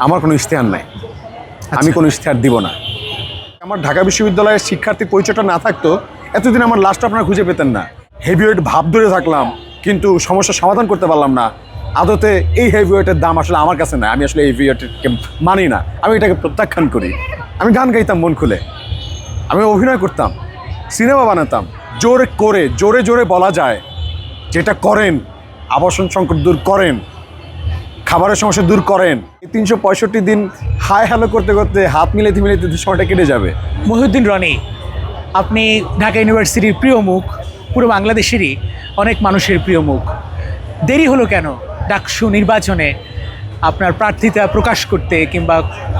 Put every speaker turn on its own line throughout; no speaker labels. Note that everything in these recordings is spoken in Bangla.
আমার কোনো ইশতেহার নাই। আমি কোনো ইশতেহার দিব না। আমার ঢাকা বিশ্ববিদ্যালয়ের শিক্ষার্থীর পরিচয়টা না থাকতো এতদিন আমার লাস্টটা আপনারা খুঁজে পেতেন না। হেভিওয়েট ভাব ধরে থাকলাম কিন্তু সমস্যার সমাধান করতে পারলাম না। আদতে এই হেভিওয়েটের দাম আসলে আমার কাছে না আমি আসলে এই হেভিওয়েটকে মানি না। আমি এটাকে প্রত্যাখ্যান করি। আমি গান গাইতাম মন খুলে। আমি অভিনয় করতাম সিনেমা বানাতাম। জোরে করে জোরে জোরে বলা যায় যেটা করেন আবাসন সংকট দূর করেন খাবারের সমস্যা দূর করেন। তিনশো পঁয়ষট্টি দিন হাই হ্যালো করতে করতে হাত মিলাতে মিলাতে সময়টা কেটে যাবে।
মহিউদ্দিন রনি আপনি ঢাকা ইউনিভার্সিটির প্রিয় মুখ পুরো বাংলাদেশেরই অনেক মানুষের প্রিয় মুখ। দেরি হলো কেন? ডাকসু নির্বাচনে আপনার প্রার্থিতা প্রকাশ করতে কিংবা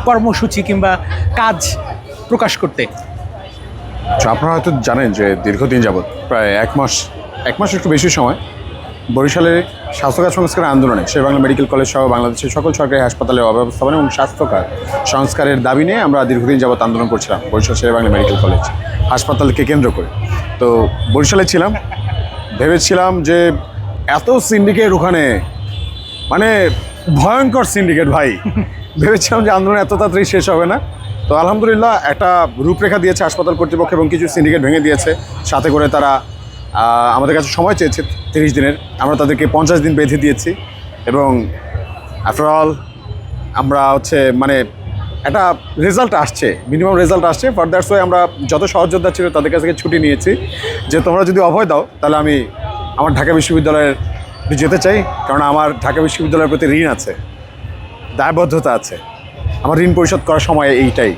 কর্মসূচি কিংবা কাজ প্রকাশ করতে?
আপনারা হয়তো জানেন যে দীর্ঘদিন যাবৎ প্রায় এক মাস এক মাস একটু বেশি সময় বরিশালের স্বাস্থ্যকার সংস্কার আন্দোলনে বাংলা মেডিকেল কলেজ সহ বাংলাদেশের সকল সরকারি হাসপাতালের অব্যবস্থাপনা এবং স্বাস্থ্যকার সংস্কারের দাবি নিয়ে আমরা দীর্ঘদিন যাবৎ আন্দোলন করছিলাম বরিশাল বাংলা মেডিকেল কলেজ হাসপাতালকে কেন্দ্র করে। তো বরিশালে ছিলাম, ভেবেছিলাম যে এত সিন্ডিকেট ওখানে মানে ভয়ঙ্কর সিন্ডিকেট ভাই। ভেবেছিলাম যে আন্দোলন এত তাড়াতাড়ি শেষ হবে না। তো আলহামদুলিল্লাহ একটা রূপরেখা দিয়েছে হাসপাতাল কর্তৃপক্ষ এবং কিছু সিন্ডিকেট ভেঙে দিয়েছে। সাথে করে তারা আমাদের কাছে সময় চেয়েছে তিরিশ দিনের। আমরা তাদেরকে পঞ্চাশ দিন বেঁধে দিয়েছি এবং আফটার অল আমরা হচ্ছে মানে একটা রেজাল্ট আসছে মিনিমাম রেজাল্ট আসছে। ফর দ্যাটস ওয়ে আমরা যত সহযোদ্ধা ছিল তাদের কাছ থেকে ছুটি নিয়েছি। যে তোমরা যদি অভয় দাও, তাহলে আমি আমার ঢাকা বিশ্ববিদ্যালয়ের যেতে চাই, কারণ আমার ঢাকা বিশ্ববিদ্যালয়ের প্রতি ঋণ আছে, দায়বদ্ধতা আছে। আমার ঋণ পরিশোধ করার সময় এইটাই।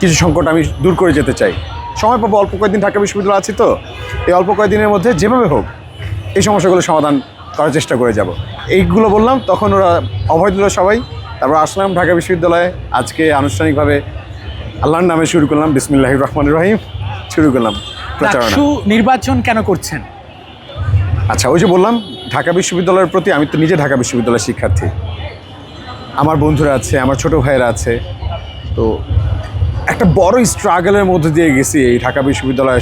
কিছু সংকট আমি দূর করে যেতে চাই। সময় পাবো অল্প কয়েকদিন ঢাকা বিশ্ববিদ্যালয় আছি তো। এই অল্প কয়েকদিনের মধ্যে যেভাবে হোক এই সমস্যাগুলো সমাধান করার চেষ্টা করে যাব। এইগুলো বললাম তখন ওরা অভয় দিল সবাই। তারপর আসলাম ঢাকা বিশ্ববিদ্যালয়ে। আজকে আনুষ্ঠানিকভাবে আল্লাহর নামে শুরু করলাম বিসমিল্লাহ রহমান রহিম। শুরু করলাম প্রচারণা।
নির্বাচন কেন করছেন?
আচ্ছা ওই যে বললাম ঢাকা বিশ্ববিদ্যালয়ের প্রতি আমি তো নিজে ঢাকা বিশ্ববিদ্যালয়ের শিক্ষার্থী। আমার বন্ধুরা আছে আমার ছোট ভাইয়েরা আছে। তো একটা বড় স্ট্রাগলের মধ্যে দিয়ে গেছি এই ঢাকা বিশ্ববিদ্যালয়ে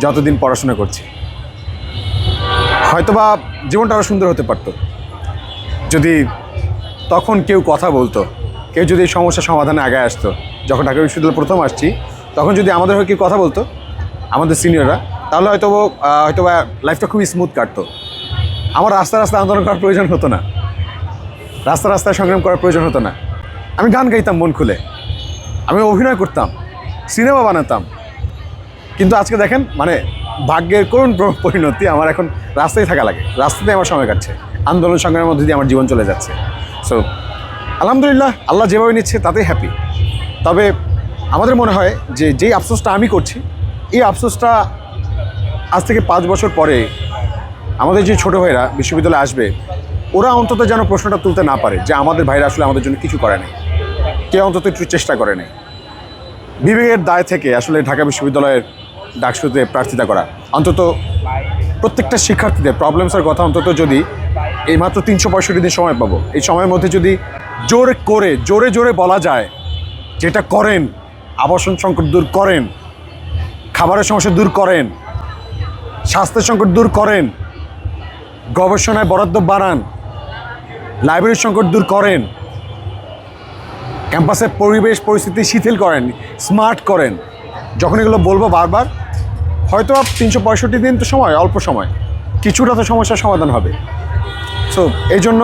যতদিন পড়াশোনা করছি। হয়তোবা জীবনটা আরও সুন্দর হতে পারতো। যদি তখন কেউ কথা বলতো, কেউ যদি এই সমস্যার সমাধানে আগে আসতো, যখন ঢাকা বিশ্ববিদ্যালয়ে প্রথম আসছি, তখন যদি আমাদের হয়ে কেউ কথা বলতো, আমাদের সিনিয়ররা তাহলে হয়তো হয়তো বা লাইফটা খুবই স্মুথ কাটতো। আমার রাস্তা রাস্তা আন্দোলন করার প্রয়োজন হতো না। রাস্তা রাস্তায় সংগ্রাম করার প্রয়োজন হতো না। আমি গান গাইতাম মন খুলে। আমি অভিনয় করতাম, সিনেমা বানাতাম। কিন্তু আজকে দেখেন মানে ভাগ্যের করুণ প্র- পরিণতি আমার এখন রাস্তায় থাকা লাগে। রাস্তাতে আমার সময় কাটছে। আন্দোলন সংগ্রামের মধ্যে দিয়ে আমার জীবন চলে যাচ্ছে। সো আলহামদুলিল্লাহ, আল্লাহ যেভাবে নিচ্ছে তাতেই হ্যাপি তবে আমাদের মনে হয় যে যেই আফসোসটা আমি করছি, এই আফসোসটা আজ থেকে পাঁচ বছর পরে আমাদের যে ছোটো ভাইরা বিশ্ববিদ্যালয়ে আসবে, ওরা অন্তত যেন প্রশ্নটা তুলতে না পারে যে আমাদের ভাইরা আসলে আমাদের জন্য কিছু করে নাই। কেউ অন্তত একটু চেষ্টা করে নাই। বিবেকের দায় থেকে আসলে ঢাকা বিশ্ববিদ্যালয়ের ডাকসুতে প্রার্থিতা করা। অন্তত প্রত্যেকটা শিক্ষার্থীদের প্রবলেমসের কথা অন্তত যদি এই মাত্র তিনশো পঁয়ষট্টি দিন সময় পাবো। এই সময়ের মধ্যে যদি জোরে করে, জোরে জোরে বলা যায়, যেটা করেন, আবাসন সংকট দূর করেন, খাবারের সমস্যা দূর করেন, স্বাস্থ্যের সংকট দূর করেন, গবেষণায় বরাদ্দ বাড়ান লাইব্রেরির সংকট দূর করেন ক্যাম্পাসের পরিবেশ, পরিস্থিতি শিথিল করেন স্মার্ট করেন। যখন এগুলো বলব বারবার, হয়তো তিনশো পঁয়ষট্টি দিন তো সময়, অল্প সময়। কিছুটা তো সমস্যার সমাধান হবে। সো এই জন্য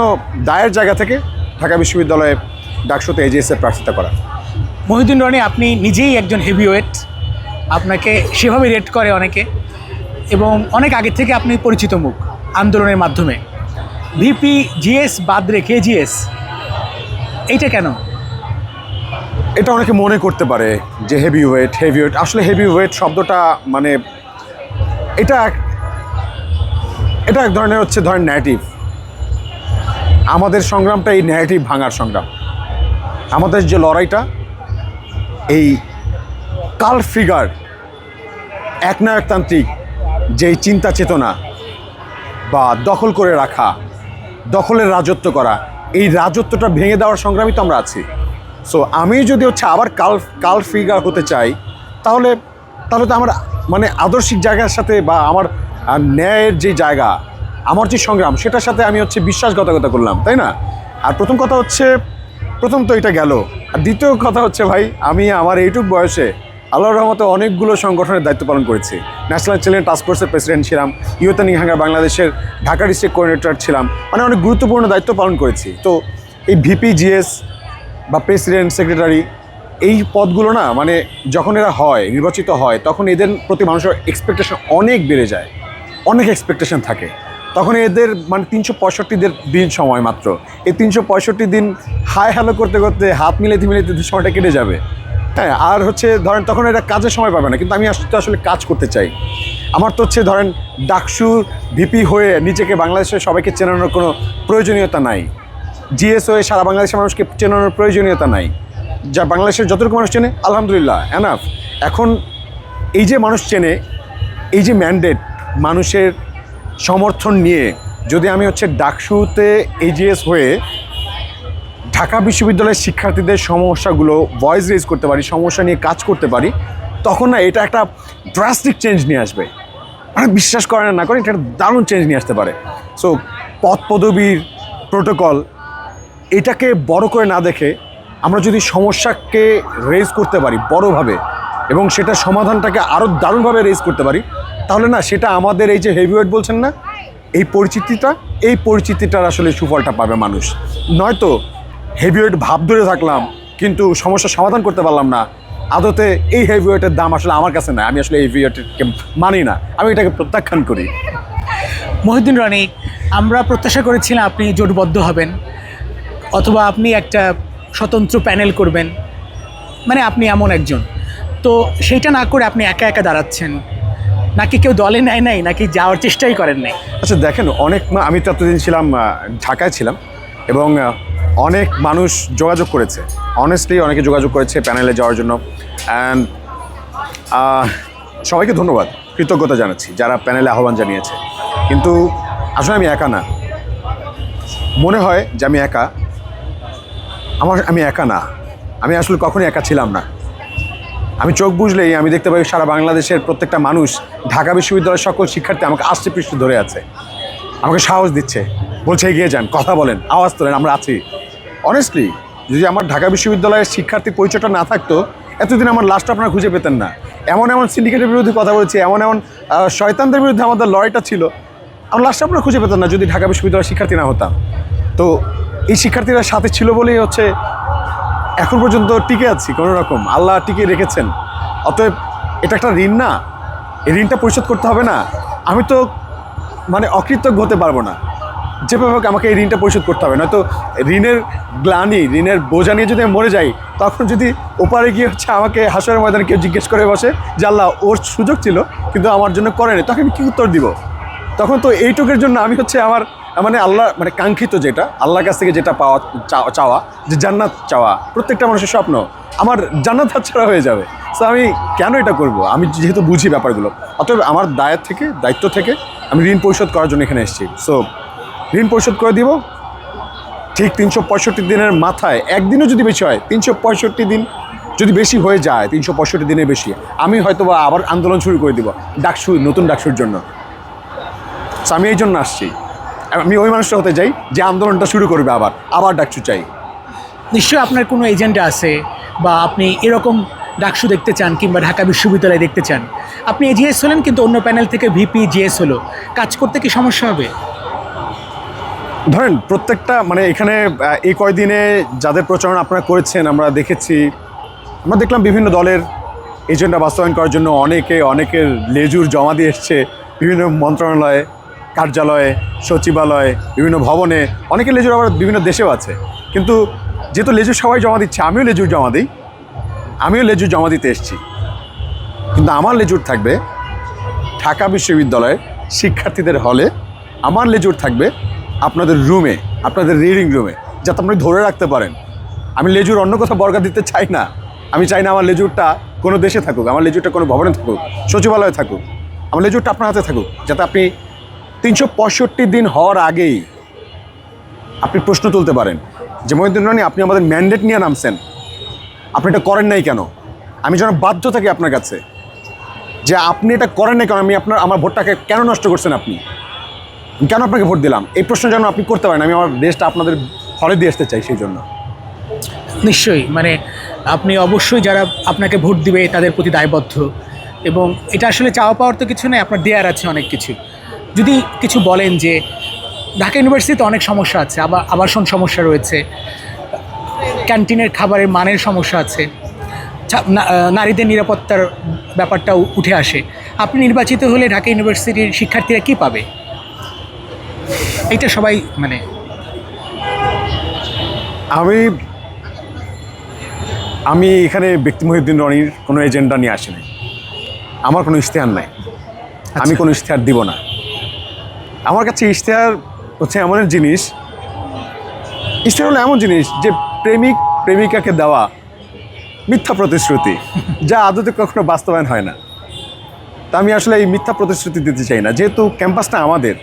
দায়ের জায়গা থেকে ঢাকা বিশ্ববিদ্যালয়ে ডাকসুতে এজিএসের প্রার্থিতা করা।
মহিউদ্দিন রনি, আপনি নিজেই একজন হেভিওয়েট আপনাকে সেভাবে রেট করে অনেকে। এবং অনেক আগে থেকে আপনি পরিচিত মুখ আন্দোলনের মাধ্যমে। ভিপি জিএস বাদ রেখে জিএস এইটা কেন?
এটা অনেকে মনে করতে পারে যে হেভি ওয়েট হেভি ওয়েট আসলে হেভি ওয়েট শব্দটা মানে এটা এটা এক ধরনের হচ্ছে ধরেন ন্যারেটিভ আমাদের সংগ্রামটা এই ন্যারেটিভ ভাঙার সংগ্রাম। আমাদের যে লড়াইটা, এই কাল ফিগার একনায়কতান্ত্রিক যেই চিন্তা চেতনা বা দখল করে রাখা, দখলের রাজত্ব করা, এই রাজত্বটা ভেঙে দেওয়ার সংগ্রামই তো আমরা আছি। সো আমি যদি হচ্ছে আবার কাল কাল ফিগার হতে চাই, তাহলে তাহলে তো আমার মানে আদর্শিক জায়গার সাথে বা আমার ন্যায়ের যে জায়গা, আমার যে সংগ্রাম, সেটার সাথে আমি হচ্ছে বিশ্বাসঘাতকতা করলাম, তাই না? আর প্রথম কথা হচ্ছে, প্রথম তো এটা গেল। আর দ্বিতীয় কথা হচ্ছে ভাই, আমি আমার এইটুক বয়সে আল্লাহর রহমতে অনেকগুলো সংগঠনের দায়িত্ব পালন করেছি। ন্যাশনাল চিলড্রেন টাস্ক ফোর্সের প্রেসিডেন্ট ছিলাম ইউথ হাঙ্গার বাংলাদেশের ঢাকা ডিস্ট্রিক্ট কোঅর্ডিনেটর ছিলাম মানে অনেক গুরুত্বপূর্ণ দায়িত্ব পালন করেছি। তো এই ভিপি জিএস বা প্রেসিডেন্ট সেক্রেটারি এই পদগুলো না মানে যখন এরা হয়, নির্বাচিত হয়, তখন এদের প্রতি মানুষের এক্সপেকটেশন অনেক বেড়ে যায়। অনেক এক্সপেকটেশন থাকে। তখন এদের মানে তিনশো পঁয়ষট্টি দিন সময় মাত্র। এই তিনশো পঁয়ষট্টি দিন হাই হ্যালো করতে করতে হাত মিলাতে মিলাতে সময়টা কেটে যাবে। হ্যাঁ আর হচ্ছে ধরেন তখন এটা কাজের সময় পাবে না, কিন্তু আমি আসলে আসলে কাজ করতে চাই। আমার তো হচ্ছে ধরেন ডাকসু ভিপি হয়ে নিজেকে বাংলাদেশের সবাইকে চেনানোর কোনো প্রয়োজনীয়তা নাই। জিএস হয়ে সারা বাংলাদেশের মানুষকে চেনানোর প্রয়োজনীয়তা নাই। যা বাংলাদেশের যতটুকু মানুষ চেনে, আলহামদুলিল্লাহ এনাফ এখন এই যে মানুষ চেনে, এই যে ম্যান্ডেট মানুষের সমর্থন নিয়ে, যদি আমি হচ্ছে ডাকসুতে এজিএস হয়ে ঢাকা বিশ্ববিদ্যালয়ের শিক্ষার্থীদের সমস্যাগুলো ভয়েস রেজ করতে পারি, সমস্যা নিয়ে কাজ করতে পারি, তখন না এটা একটা ড্রাস্টিক চেঞ্জ নিয়ে আসবে। মানে বিশ্বাস করেন না করেন, এটা দারুণ চেঞ্জ নিয়ে আসতে পারে। সো পদ পদবীর প্রোটোকল এটাকে বড় করে না দেখে আমরা যদি সমস্যাকে রেজ করতে পারি বড়ভাবে এবং সেটা সমাধানটাকে আরও দারুণভাবে রেজ করতে পারি, তাহলে না সেটা আমাদের এই যে হেভিওয়েট বলছেন না, এই পরিচিতিটা, এই পরিচিতিটার আসলে সুফলটা পাবে মানুষ। নয়তো হেভিওয়েট ভাব ধরে থাকলাম, কিন্তু সমস্যার সমাধান করতে পারলাম না। আদতে এই হেভিওয়েটের দাম আসলে আমার কাছে না আমি আসলে হেভিওয়েটকে মানি না, আমি এটাকে প্রত্যাখ্যান করি।
মহিউদ্দিন রনি, আমরা প্রত্যাশা করেছিলাম আপনি জোটবদ্ধ হবেন। অথবা আপনি একটা স্বতন্ত্র প্যানেল করবেন। মানে আপনি এমন একজন। তো সেইটা না করে আপনি একা একা দাঁড়াচ্ছেন। নাকি কেউ দলে নেয় নাই, নাকি যাওয়ার চেষ্টাই করেন নাই?
আচ্ছা দেখেন, অনেক আমি তো এতদিন ছিলাম ঢাকায় ছিলাম এবং অনেক মানুষ যোগাযোগ করেছে। অনেস্টলি অনেকে যোগাযোগ করেছে প্যানেলে যাওয়ার জন্য। অ্যান্ড সবাইকে ধন্যবাদ, কৃতজ্ঞতা জানাচ্ছি যারা প্যানেলে আহ্বান জানিয়েছে। কিন্তু আসলে আমি একা না। মনে হয় যে আমি একা। আমার, আমি একা না। আমি আসলে কখনোই একা ছিলাম না। আমি চোখ বুঝলেই আমি দেখতে পাই সারা বাংলাদেশের প্রত্যেকটা মানুষ ঢাকা বিশ্ববিদ্যালয়ের সকল শিক্ষার্থী আমাকে আষ্টে পৃষ্ঠ ধরে আছে। আমাকে সাহস দিচ্ছে। বলছে, এগিয়ে যান, কথা বলেন, আওয়াজ তোলেন, আমরা আছি। অনেস্টলি যদি আমার ঢাকা বিশ্ববিদ্যালয়ের শিক্ষার্থী পরিচয়টা না থাকতো, এতদিন আমার লাস্ট আপনারা খুঁজে পেতেন না। এমন এমন সিন্ডিকেটের বিরুদ্ধে কথা বলেছি, এমন এমন শয়তানদের বিরুদ্ধে আমাদের লড়াইটা ছিল, আমার লাস্ট আপনারা খুঁজে পেতেন না যদি ঢাকা বিশ্ববিদ্যালয়ের শিক্ষার্থী না হতাম। তো এই শিক্ষার্থীরা সাথে ছিল বলেই হচ্ছে এখন পর্যন্ত টিকে আছি কোনো রকম। আল্লাহ টিকে রেখেছেন। অতএব এটা একটা ঋণ না। এই ঋণটা পরিশোধ করতে হবে না। আমি তো মানে অকৃতজ্ঞ হতে পারব না। যেভাবে হোক আমাকে এই ঋণটা পরিশোধ করতে হবে। নয়তো ঋণের গ্লানি, ঋণের বোঝা নিয়ে যদি আমি মরে যাই, তখন যদি ওপারে গিয়ে হচ্ছে আমাকে হাসরের ময়দানে কেউ জিজ্ঞেস করে বসে যে, আল্লাহ, ওর সুযোগ ছিল, কিন্তু আমার জন্য করেনি। তখন আমি কী উত্তর দিব? তখন তো এইটুকের জন্য আমি হচ্ছে আমার মানে আল্লাহ মানে কাঙ্ক্ষিত যেটা, আল্লাহর কাছ থেকে যেটা পাওয়া চাওয়া, যে জান্নাত চাওয়া, প্রত্যেকটা মানুষের স্বপ্ন, আমার জান্নাত হাতছাড়া হয়ে যাবে। সো আমি কেন এটা করব? আমি যেহেতু বুঝি ব্যাপারগুলো। অতএব আমার দায়ের থেকে, দায়িত্ব থেকে আমি ঋণ পরিশোধ করার জন্য এখানে এসেছি। সো ঋণ পরিশোধ করে দিব। ঠিক তিনশো পঁয়ষট্টি দিনের মাথায়, একদিনও যদি বেশি হয়, তিনশো পঁয়ষট্টি দিন যদি বেশি হয়ে যায়, তিনশো পঁয়ষট্টি দিনের বেশি, আমি হয়তো বা আবার আন্দোলন শুরু করে দিব, ডাকসু, নতুন ডাকসুর জন্য। আমি এই জন্য আসছি। আমি ওই মানুষটা হতে চাই যে আন্দোলনটা শুরু করবে আবার। আবার ডাকসু চাই।
নিশ্চয়ই আপনার কোনো এজেন্ডা আছে বা আপনি এরকম ডাকসু দেখতে চান কিংবা ঢাকা বিশ্ববিদ্যালয়ে দেখতে চান? আপনি এজিএস হলেন কিন্তু অন্য প্যানেল থেকে ভিপি জিএস হলো। কাজ করতে কি সমস্যা হবে?
ধরেন প্রত্যেকটা মানে এখানে এই কয়দিনে যাদের প্রচারণা আপনারা করেছেন আমরা দেখেছি। আমরা দেখলাম বিভিন্ন দলের এজেন্ডা বাস্তবায়ন করার জন্য অনেকে অনেকের লেজুর জমা দিয়ে এসছে বিভিন্ন মন্ত্রণালয়ে। কার্যালয়ে, সচিবালয়ে, বিভিন্ন ভবনে অনেকের লেজুর আবার বিভিন্ন দেশেও আছে। কিন্তু যেহেতু লেজুর সবাই জমা দিচ্ছে, আমিও লেজুর জমা দিই, আমিও লেজুর জমা দিতে এসেছি। কিন্তু আমার লেজুর থাকবে ঢাকা বিশ্ববিদ্যালয়ের শিক্ষার্থীদের হলে, আমার লেজুর থাকবে আপনাদের রুমে, আপনাদের রিডিং রুমে, যাতে আপনি ধরে রাখতে পারেন। আমি লেজুর অন্য কোথাও বর্গা দিতে চাই না। আমি চাই না আমার লেজুরটা কোনো দেশে থাকুক, আমার লেজুরটা কোনো ভবনে থাকুক, সচিবালয়ে থাকুক। আমার লেজুরটা আপনার হাতে থাকুক, যাতে আপনি তিনশো পঁয়ষট্টি দিন হওয়ার আগেই আপনি প্রশ্ন তুলতে পারেন যে, মহিউদ্দিন রানী, আপনি আমাদের ম্যান্ডেট নিয়ে নামছেন। আপনি এটা করেন নাই কেন? আমি যেন বাধ্য থাকি আপনার কাছে যে, আপনি এটা করেন নাই কেন? আমি আপনার, আমার ভোটটাকে কেন নষ্ট করছেন আপনি? কেন আপনাকে ভোট দিলাম? এই প্রশ্ন যেন আপনি করতে পারেন, আমি আমার দেশটা আপনাদের হলে দিয়ে আসতে চাই সেই জন্য।
নিশ্চয়ই মানে আপনি অবশ্যই যারা আপনাকে ভোট দিবে তাদের প্রতি দায়বদ্ধ। এবং এটা আসলে চাওয়া পাওয়ার তো কিছু নেই, আপনার দেয়ার আছে অনেক কিছু। যদি কিছু বলেন যে ঢাকা ইউনিভার্সিটিতে অনেক সমস্যা আছে আবার আবাসন সমস্যা রয়েছে ক্যান্টিনের খাবারের মানের সমস্যা আছে নারীদের নিরাপত্তার ব্যাপারটাও উঠে আসে আপনি নির্বাচিত হলে ঢাকা ইউনিভার্সিটির শিক্ষার্থীরা কী পাবে? এটা সবাই মানে
আমি আমি এখানে ব্যক্তি মহিউদ্দিন রনির কোনো এজেন্ডা নিয়ে আসিনি। আমার কোনো ইশতেহার নাই। আমি কোনো ইশতেহার দিব না। আমার কাছে ইশতেহার হচ্ছে এমন এক জিনিস ইশতেহার হলো এমন জিনিস যে প্রেমিক প্রেমিকাকে দেওয়া মিথ্যা প্রতিশ্রুতি যা আদতে কখনো বাস্তবায়ন হয় না। তা আমি আসলে এই মিথ্যা প্রতিশ্রুতি দিতে চাই না। যেহেতু ক্যাম্পাসটা আমাদের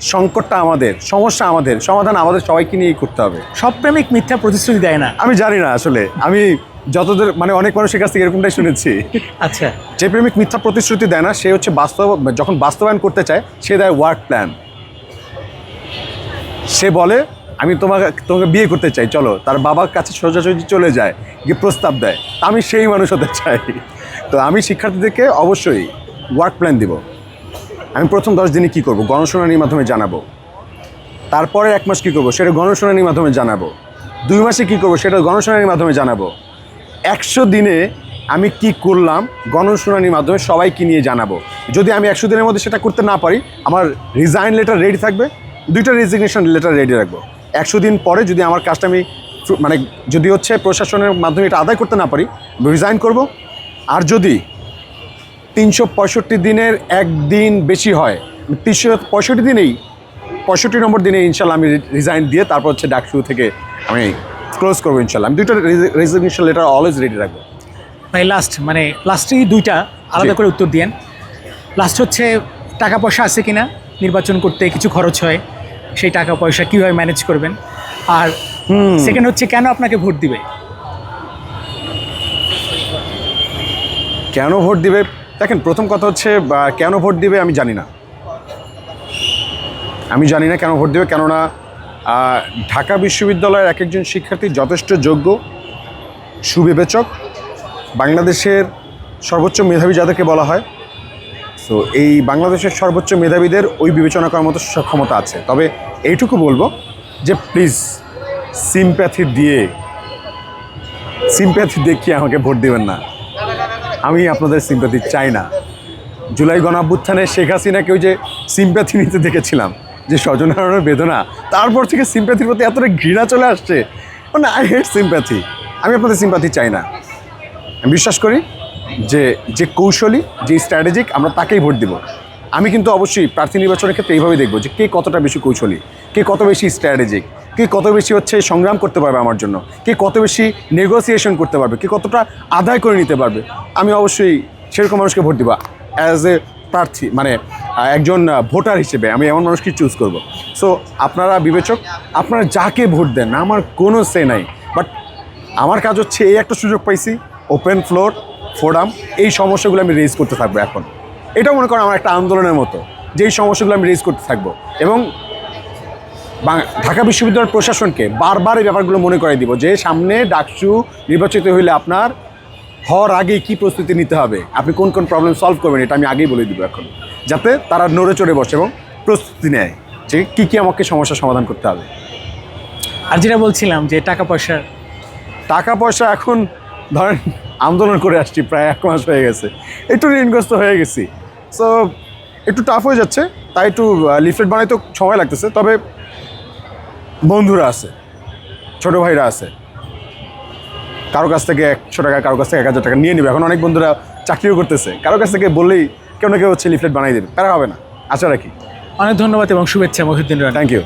সংকটটা আমাদের সমস্যা আমাদের সমাধান আমাদের সবাইকে নিয়েই করতে হবে।
সব প্রেমিক মিথ্যা প্রতিশ্রুতি দেয় না।
আমি জানি না আসলে। আমি যতদূর মানে অনেক মানুষের কাছ থেকে এরকমটাই শুনেছি।
আচ্ছা।
যে প্রেমিক মিথ্যা প্রতিশ্রুতি দেয় না সে হচ্ছে বাস্তব যখন বাস্তবায়ন করতে চায় সে দেয় ওয়ার্ক প্ল্যান সে বলে আমি তোমাকে তোমাকে বিয়ে করতে চাই চলো। তার বাবার কাছে সোজাসুজি চলে যায় গিয়ে প্রস্তাব দেয় তা আমি সেই মানুষ হতে চাই। তো আমি শিক্ষার্থীদেরকে অবশ্যই ওয়ার্ক প্ল্যান দিব। আমি প্রথম দশ দিনে কী করব? গণশুনানির মাধ্যমে জানাব। তারপরে এক মাস কী করব? সেটা গণশুনানির মাধ্যমে জানাব। দুই মাসে কী করব? সেটা গণশুনানির মাধ্যমে জানাব। একশো দিনে আমি কি করলাম? গণশুনানির মাধ্যমে সবাইকে নিয়ে জানাব। যদি আমি একশো দিনের মধ্যে সেটা করতে না পারি, আমার রিজাইন লেটার রেডি থাকবে, দুইটা রেজিগনেশন লেটার রেডি রাখব। একশো দিন পরে যদি আমার কাজটা আমি মানে যদি হচ্ছে প্রশাসনের মাধ্যমে এটা আদায় করতে না পারি রিজাইন করব। আর যদি তিনশো পঁয়ষট্টি দিনের একদিন বেশি হয়, তিনশো পঁয়ষট্টি দিনেই, পঁয়ষট্টি নম্বর দিনে ইনশাল্লাহ আমি রিজাইন দিয়ে তারপর হচ্ছে ডাকসু থেকে আমি ক্লোজ করব ইনশাল্লাহ। আমি দুইটা রেজিগনেশন লেটার অলওয়েজ রেডি রাখব।
ভাই লাস্ট মানে লাস্টেই দুইটা আলাদা করে উত্তর দিয়েন। লাস্ট হচ্ছে টাকা পয়সা আছে কিনা নির্বাচন করতে কিছু খরচ হয় সেই টাকা পয়সা কীভাবে ম্যানেজ করবেন? আর সেকেন্ড হচ্ছে কেন আপনাকে ভোট দিবে?
কেন ভোট দিবে? দেখেন প্রথম কথা হচ্ছে কেন ভোট দিবে আমি জানি না। আমি জানি না কেন ভোট দিবে কেননা ঢাকা বিশ্ববিদ্যালয়ের এক একজন শিক্ষার্থী যথেষ্ট যোগ্য, সুবিবেচক, বাংলাদেশের সর্বোচ্চ মেধাবী যাদেরকে বলা হয়। তো এই বাংলাদেশের সর্বোচ্চ মেধাবীদের ওই বিবেচনা করার মতো সক্ষমতা আছে। তবে এইটুকু বলব যে প্লিজ সিম্প্যাথি দিয়ে সিম্প্যাথি দেখিয়ে আমাকে ভোট দেবেন না? আমি আপনাদের সিম্প্যাথি চাই না। জুলাই গণাভ্যুত্থানে শেখ হাসিনাকে ওই যে সিম্প্যাথি নিতে দেখেছিলাম। যে স্বজন হারানোর বেদনা, তারপর থেকে সিম্প্যাথির প্রতি এতটা ঘৃণা চলে আসছে। মানে আই হেট সিম্প্যাথি আমি আপনাদের সিম্প্যাথি চাই না। আমি বিশ্বাস করি যে যে কৌশলী, যে স্ট্র্যাটেজিক আমরা তাকেই ভোট দিব। আমি কিন্তু অবশ্যই প্রার্থী নির্বাচনের ক্ষেত্রে এইভাবেই দেখব যে, কে কতটা বেশি কৌশলী, কে কত বেশি স্ট্র্যাটেজিক কে কত বেশি হচ্ছে সংগ্রাম করতে পারবে আমার জন্য, কে কত বেশি নেগোসিয়েশন করতে পারবে, কে কতটা আদায় করে নিতে পারবে। আমি অবশ্যই সেরকম মানুষকে ভোট দিব অ্যাজ এ প্রার্থী মানে একজন ভোটার হিসেবে আমি এমন মানুষকে চুজ করব। সো আপনারা বিবেচক, আপনারা যাকে ভোট দেন আমার কোনো সে নাই বাট আমার কাজ হচ্ছে এই একটা সুযোগ পাইছি ওপেন ফ্লোর ফোরাম এই সমস্যাগুলো আমি রেজ করতে থাকব এখন। এটা মনে করেন আমার একটা আন্দোলনের মতো, যে এই সমস্যাগুলো আমি রেজ করতে থাকব। এবং ঢাকা বিশ্ববিদ্যালয়ের প্রশাসনকে বারবার এই ব্যাপারগুলো মনে করে দিব, যে সামনে ডাকসু নির্বাচিত হইলে আপনার হওয়ার আগে কি প্রস্তুতি নিতে হবে, আপনি কোন কোন প্রবলেম সলভ করবেন, এটা আমি আগেই বলে দিব এখন। যাতে তারা নড়ে চড়ে বসে এবং প্রস্তুতি নেয় যে কী কী আমাকে সমস্যার সমাধান করতে হবে।
আর যেটা বলছিলাম যে টাকা পয়সার
টাকা পয়সা এখন ধরেন আন্দোলন করে আসছি প্রায় এক মাস হয়ে গেছে। একটু ঋণগ্রস্ত হয়ে গেছি। সো একটু টাফ হয়ে যাচ্ছে তাই একটু লিফলেট বানাইতে সময় লাগতেছে তবে বন্ধুরা আছে ছোটো ভাইরা আছে। কারও কাছ থেকে একশো টাকা কারও কাছ থেকে এক হাজার টাকা নিয়ে নেবে। এখন অনেক বন্ধুরা চাকরিও করতেছে। কারও কাছ থেকে বললেই কেউ না কেউ হচ্ছে লিফলেট বানাই দেবে। তারা হবে না। আশা রাখি।
অনেক ধন্যবাদ এবং শুভেচ্ছা মহিউদ্দিন রানা।
Thank you